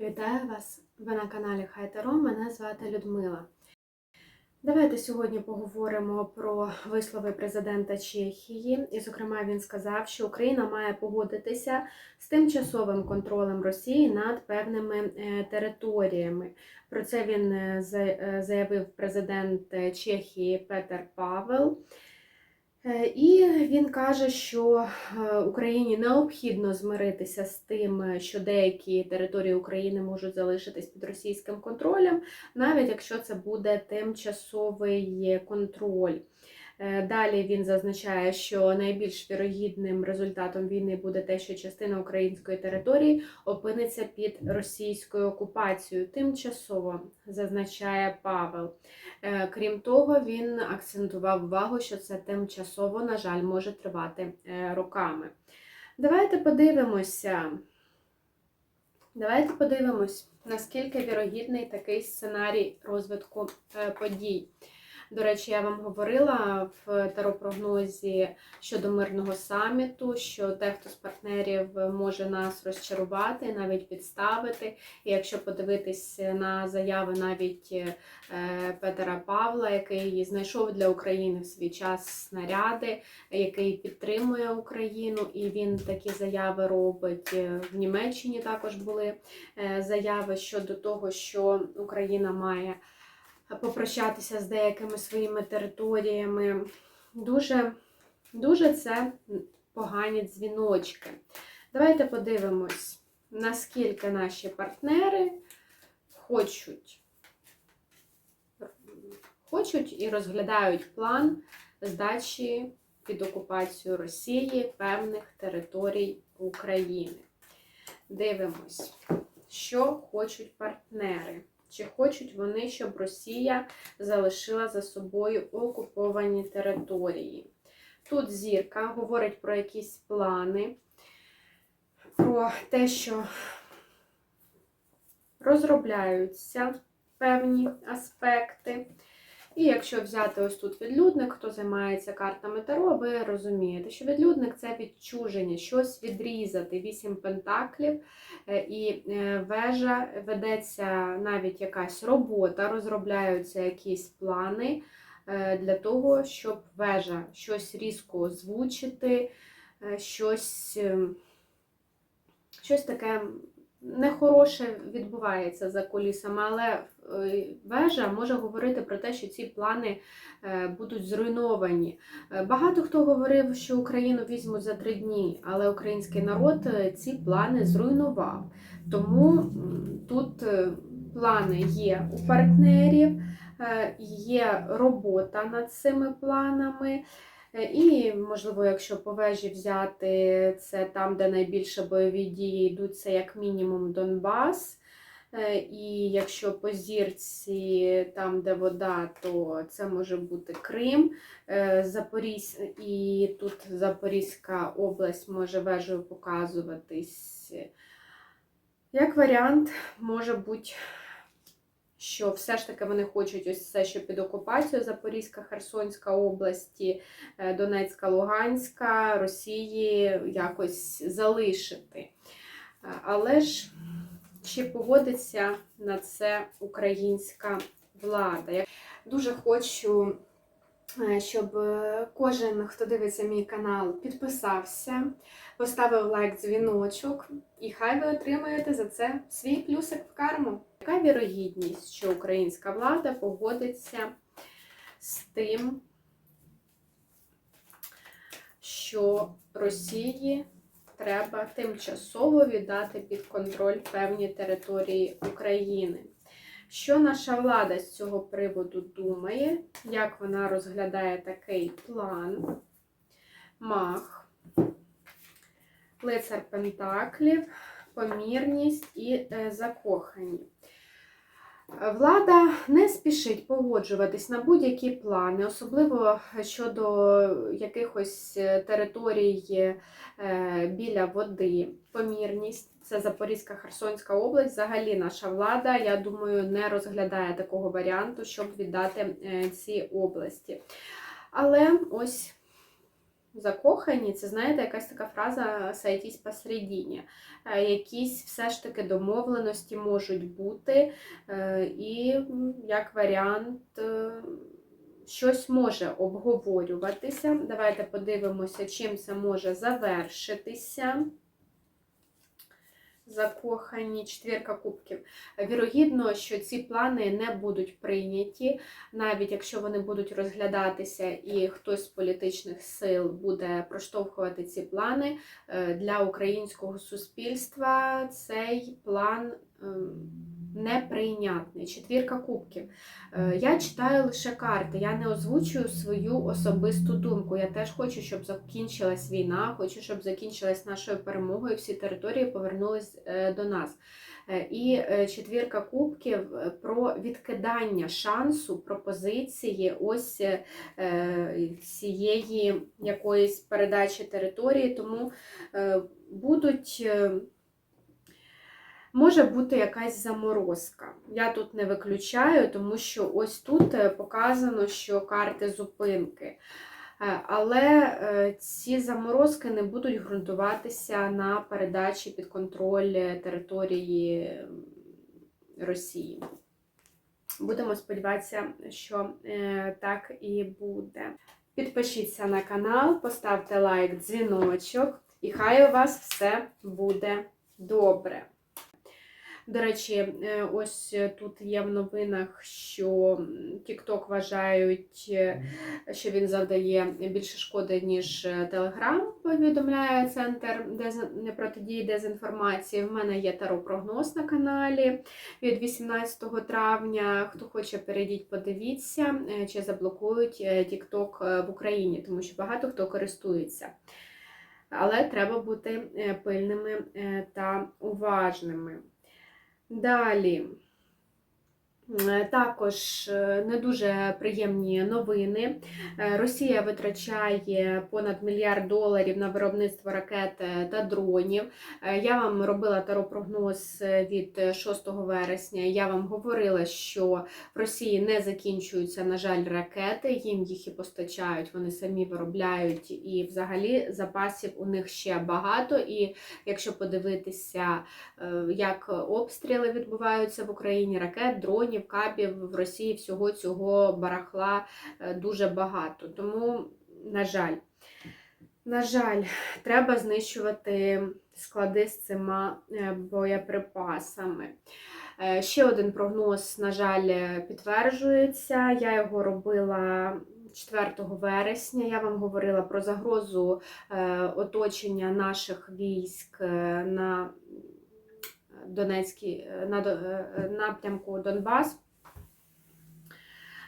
Вітаю вас! Ви на каналі Хайтаро. Мене звати Людмила. Давайте сьогодні поговоримо про вислови президента Чехії. І, зокрема, він сказав, що Україна має погодитися з тимчасовим контролем Росії над певними е, територіями. Про це він е, е, заявив президент Чехії Петер Павел. Е, І він каже, що е, Україні необхідно змиритися з тим, е, що деякі території України можуть залишитись під російським контролем, навіть якщо це буде тимчасовий контроль. Е, Далі він зазначає, що найбільш вірогідним результатом війни буде те, що частина української території опиниться під російською окупацією. Тимчасово зазначає Павел. Е, Крім того, він акцентував увагу, що це тимчасово, на жаль, може тривати е, роками. Давайте подивимося. Давайте подивимось, наскільки вірогідний такий сценарій розвитку подій. До речі, я вам говорила в таропрогнозі щодо мирного саміту, що дехто з партнерів може нас розчарувати, навіть підставити. І якщо подивитись на заяви навіть е, Петера Павла, який знайшов для України в свій час снаряди, який підтримує Україну, і він такі заяви робить. Е, В Німеччині також були е, заяви щодо того, що Україна має попрощатися з деякими своїми територіями. Дуже, дуже це погані дзвіночки. Давайте подивимось, наскільки наші партнери хочуть, хочуть і розглядають план здачі під окупацію Росії певних територій України. Дивимось, що хочуть партнери. Чи хочуть вони, щоб Росія залишила за собою окуповані території? Тут зірка говорить про якісь плани, про те, що розробляються певні аспекти. І якщо взяти ось тут відлюдник, хто займається картами Таро, ви розумієте, що відлюдник це відчуження, щось відрізати, вісім пентаклів, е, і е, вежа ведеться навіть якась робота, розробляються якісь плани е, для того, щоб вежа щось різко озвучити, щось, е, щось таке нехороше відбувається за кулісами, але е, вежа може говорити про те, що ці плани е, будуть зруйновані. Е, Багато хто говорив, що Україну візьмуть за три дні, але український народ ці плани зруйнував. Тому тут плани є у партнерів, є робота над цими планами. Е, І, можливо, якщо по вежі взяти це там, де найбільше бойові дії йдуть, це як мінімум Донбас. Е, І якщо по зірці, там, де вода, то це може бути Крим, Е, Запорізь, і тут Запорізька область може вежею показуватись. Як варіант, може бути, що все ж таки вони хочуть ось це, що під окупацією Запорізька, Херсонська області, е, Донецька, Луганська, Росії якось залишити. Е, Але ж чи погодиться на це українська влада? Дуже хочу, щоб е, кожен, хто дивиться мій канал, підписався, поставив лайк, дзвіночок, і хай ви отримаєте за це свій плюсик в карму. Яка вірогідність, що українська влада погодиться з тим, що Росії треба тимчасово віддати під контроль певні території України? Що наша влада з цього приводу думає? Як вона розглядає такий план? Мах, лицар Пентаклів, помірність і е, закохані. Влада не спішить погоджуватись на будь-які плани, особливо щодо якихось е, територій е, біля води. Помірність це Запорізька Херсонська область. Взагалі наша влада, я думаю, не розглядає такого варіанту, щоб віддати е, ці області. Але ось закохані, це, знаєте, якась така фраза сайтісь посередині». Е, Якісь все ж таки домовленості можуть бути, е, і як варіант. е, Щось може обговорюватися. Давайте подивимося, чим це може завершитися. Закохані четвірка кубків. Вірогідно, що ці плани не будуть прийняті, навіть якщо вони будуть розглядатися і хтось з політичних сил буде проштовхувати ці плани е, для українського суспільства. Цей план неприйнятний. Четвірка кубків. Е, Я читаю лише карти, я не озвучую свою особисту думку. Я теж хочу, щоб закінчилась війна, хочу, щоб закінчилась нашою перемогою, всі території повернулись е, до нас. Е, І четвірка кубків про відкидання шансу, пропозиції ось цієї якоїсь передачі території, тому будуть. Може бути якась заморозка. Я тут не виключаю, тому що ось тут е, показано, що карти зупинки. Е, Але е, ці заморозки не будуть ґрунтуватися на передачі під контроль території Росії. Будемо сподіватися, що так і буде. Підпишіться на канал, поставте лайк, дзвіночок, і хай у вас все буде добре. До речі, е, ось тут є в новинах, що TikTok вважають, е, що він завдає більше шкоди, ніж е, Telegram, повідомляє центр протидії дезінформації. В мене є таро-прогноз на каналі від 18 травня. Хто хоче, перейдіть, подивіться, е, чи заблокують е, TikTok е, в Україні, тому що багато хто користується. Але треба бути е, пильними е, та уважними. Далі. Е, Також е, не дуже приємні новини. Е, Росія витрачає понад мільярд доларів на виробництво ракет та дронів. Я вам робила таропрогноз від 6 вересня. Я вам говорила, що в Росії не закінчуються, на жаль, ракети, їм їх і постачають, вони самі виробляють, і взагалі запасів у них ще багато. І якщо подивитися, як обстріли відбуваються в Україні, ракет, дронів, кабів в Росії всього цього барахла е, дуже багато. Тому, на жаль, на жаль, треба знищувати склади з цими е, боєприпасами. Е, Ще один прогноз, на жаль, підтверджується. Я його робила 4 вересня. Я вам говорила про загрозу оточення наших військ на Донецькій е, на е, е, напрямку Донбас,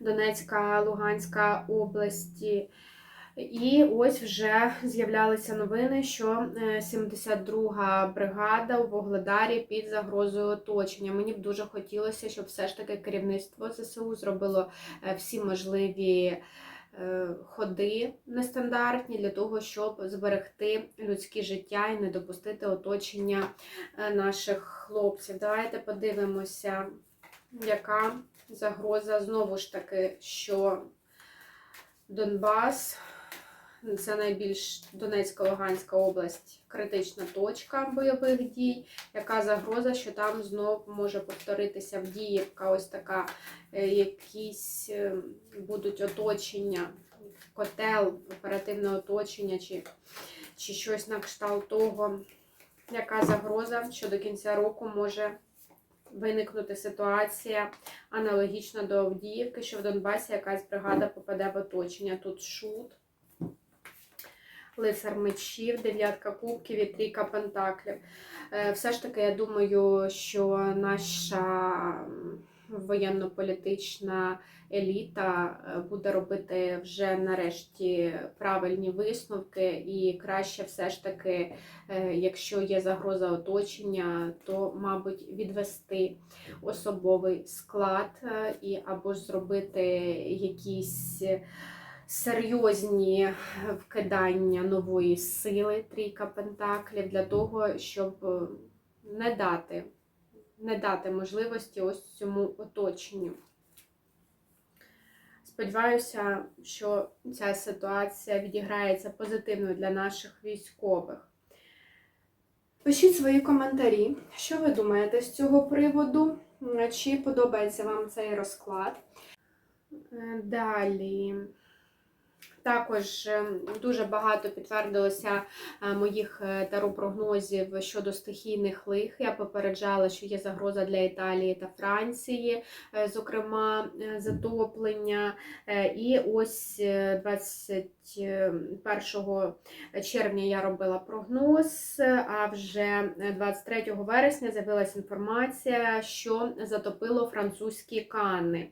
Донецька, Луганська області. І ось вже з'являлися новини, що е, 72-га бригада у Вогледарі під загрозою оточення. Мені б дуже хотілося, щоб все ж таки керівництво ЗСУ зробило всі можливі ходи нестандартні для того, щоб зберегти людське життя і не допустити оточення е, наших хлопців. Давайте подивимося, яка загроза знову ж таки, що Донбас. Це найбільш Донецька Луганська область, критична точка бойових дій. Яка загроза, що там знов може повторитися Авдіївка, ось така, е, якісь е, будуть оточення, котел, оперативне оточення, чи, чи щось на кшталт того, яка загроза, що до кінця року може виникнути ситуація аналогічна до Авдіївки, що в Донбасі якась бригада попаде в оточення. Тут шут. Лицар мечів, дев'ятка кубків і трійка пентаклів. Е, Все ж таки, я думаю, що наша воєнно-політична еліта е, буде робити вже нарешті правильні висновки, і краще все ж таки, е, якщо є загроза оточення, то, мабуть, відвести особовий склад і або зробити якісь серйозні вкидання нової сили трійка пентаклів для того, щоб е, не дати, не дати можливості ось цьому оточенню. Сподіваюся, що ця ситуація відіграється позитивно для наших військових. Пишіть свої коментарі, що ви думаєте з цього приводу, чи подобається вам цей розклад. Е, Далі. Також е, дуже багато підтвердилося е, моїх е, таро-прогнозів щодо стихійних лих. Я попереджала, що є загроза для Італії та Франції, е, зокрема затоплення. І ось е, 21 червня я робила прогноз, а вже 23 вересня з'явилася інформація, що затопило французькі кани.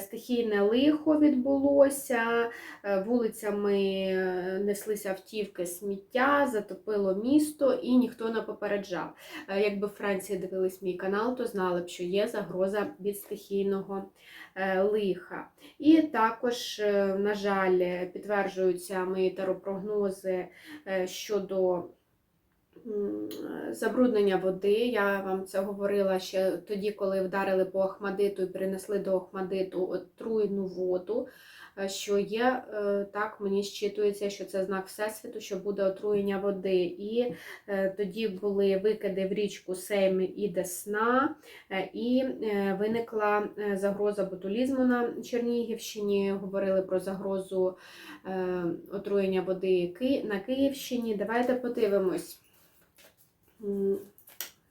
Стихійне лихо відбулося, е, вулицями е, неслися автівки, сміття, затопило місто і ніхто не попереджав. Е, Якби в Франції дивились мій канал, то знали б, що є загроза від стихійного е, лиха. І також, на жаль, підтверджуються мої таропрогнози щодо забруднення води. Я вам це говорила ще тоді, коли вдарили по Ахмадиту і принесли до Ахмадиту отруйну воду. Е, Що є, е, так мені щитується, що це знак Всесвіту, що буде отруєння води. І е, тоді були викиди в річку Сейм і Десна, і виникла загроза ботулізму на Чернігівщині. Говорили про загрозу отруєння води на Київщині. Давайте подивимось.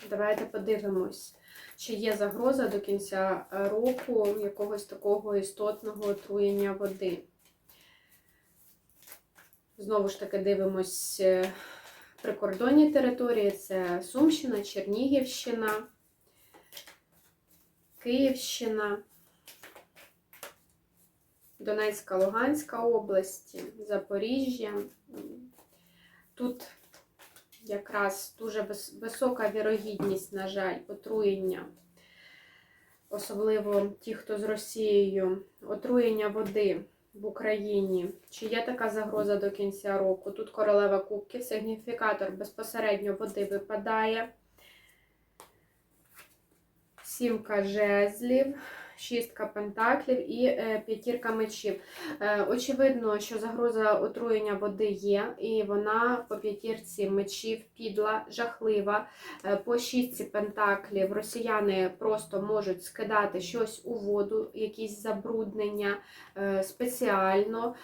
Давайте подивимось, чи є загроза до кінця року якогось такого істотного отруєння води. Знову ж таки, дивимось е, прикордонні території: це Сумщина, Чернігівщина, Київщина, Донецька, Луганська області, Запоріжжя. Тут якраз дуже висока вірогідність, на жаль, отруєння, особливо ті, хто з Росією, отруєння води в Україні. Чи є така загроза до кінця року? Тут королева кубків, сигніфікатор безпосередньо води випадає. Сімка жезлів, шістка пентаклів і е, п'ятірка мечів. Е, очевидно, що загроза отруєння води є, і вона по п'ятірці мечів підла, жахлива. Е, по шістці пентаклів росіяни просто можуть скидати щось у воду, якісь забруднення спеціально.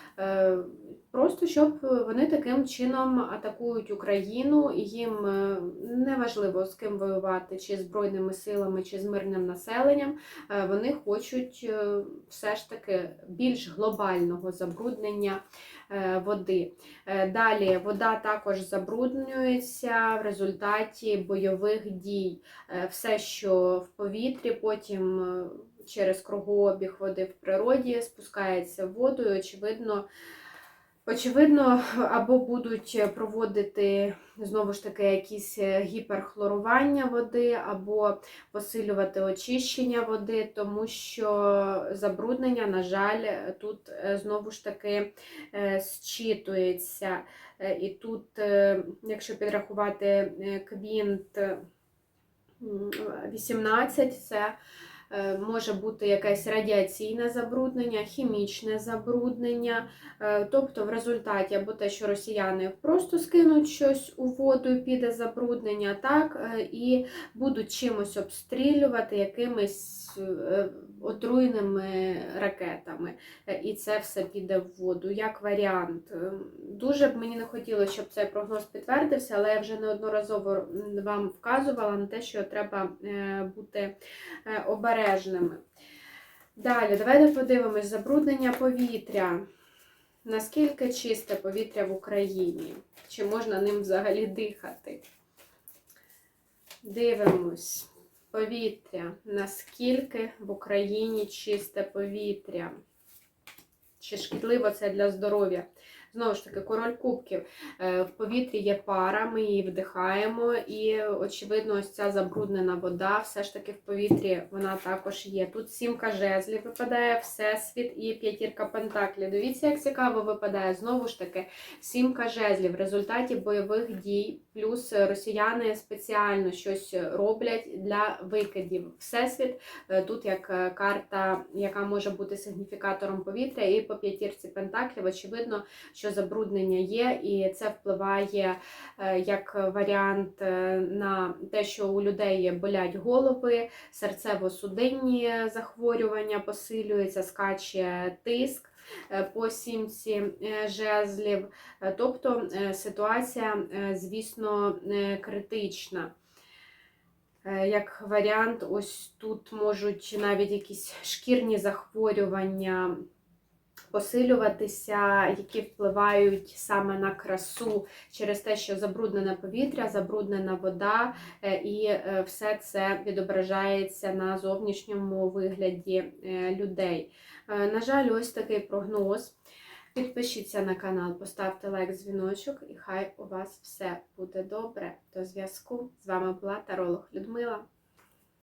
Е, Просто щоб вони таким чином атакують Україну, і їм е, неважливо з ким воювати, чи збройними силами, чи з мирним населенням. Е, Вони хочуть е, все ж таки більш глобального забруднення е, води. Е, Далі вода також забруднюється в результаті бойових дій. Е, Все, що в повітрі, потім е, через кругообіг води в природі спускається в воду, очевидно. Очевидно, або будуть проводити знову ж таки якісь е, гіперхлорування води, або посилювати очищення води, тому що забруднення, на жаль, тут е, знову ж таки е, зчитується. І тут, якщо підрахувати квінт 18, це може бути якесь радіаційне забруднення, хімічне забруднення. Е, Тобто, в результаті або те, що росіяни просто скинуть щось у воду і піде забруднення, так, е, і будуть чимось обстрілювати якимись отруйними ракетами. Е, І це все піде в воду, як варіант. Е, Дуже б мені не хотілося, щоб цей прогноз підтвердився, але я вже неодноразово вам вказувала на те, що треба е, бути е, обережними. Далі, давайте подивимось забруднення повітря. Наскільки чисте повітря в Україні? Чи можна ним взагалі дихати? Дивимось. Повітря. Наскільки в Україні чисте повітря? Чи шкідливо це для здоров'я? Знову ж таки, король кубків. Е, В повітрі є пара, ми її вдихаємо, і очевидно, ось ця забруднена вода, все ж таки в повітрі вона також є. Тут сімка жезлів випадає, всесвіт і п'ятірка пентаклів. Дивіться, як цікаво випадає. Знову ж таки, сімка жезлів в результаті бойових дій, плюс росіяни спеціально щось роблять для викидів. Всесвіт е, тут як е, карта, яка може бути сигніфікатором повітря, і по п'ятірці пентаклів, очевидно, що забруднення є, і це впливає е, як варіант е, на те, що у людей болять голови, серцево-судинні захворювання посилюється, скаче тиск. е, По сімці жезлів, тобто ситуація, звісно, критична. Як варіант, ось тут можуть навіть якісь шкірні захворювання посилюватися, які впливають саме на красу через те, що забруднене повітря, забруднена вода, е, і е, все це відображається на зовнішньому вигляді е, людей. На жаль, ось такий прогноз. Підпишіться на канал, поставте лайк, дзвіночок, і хай у вас все буде добре. До зв'язку. З вами була Таролог Людмила.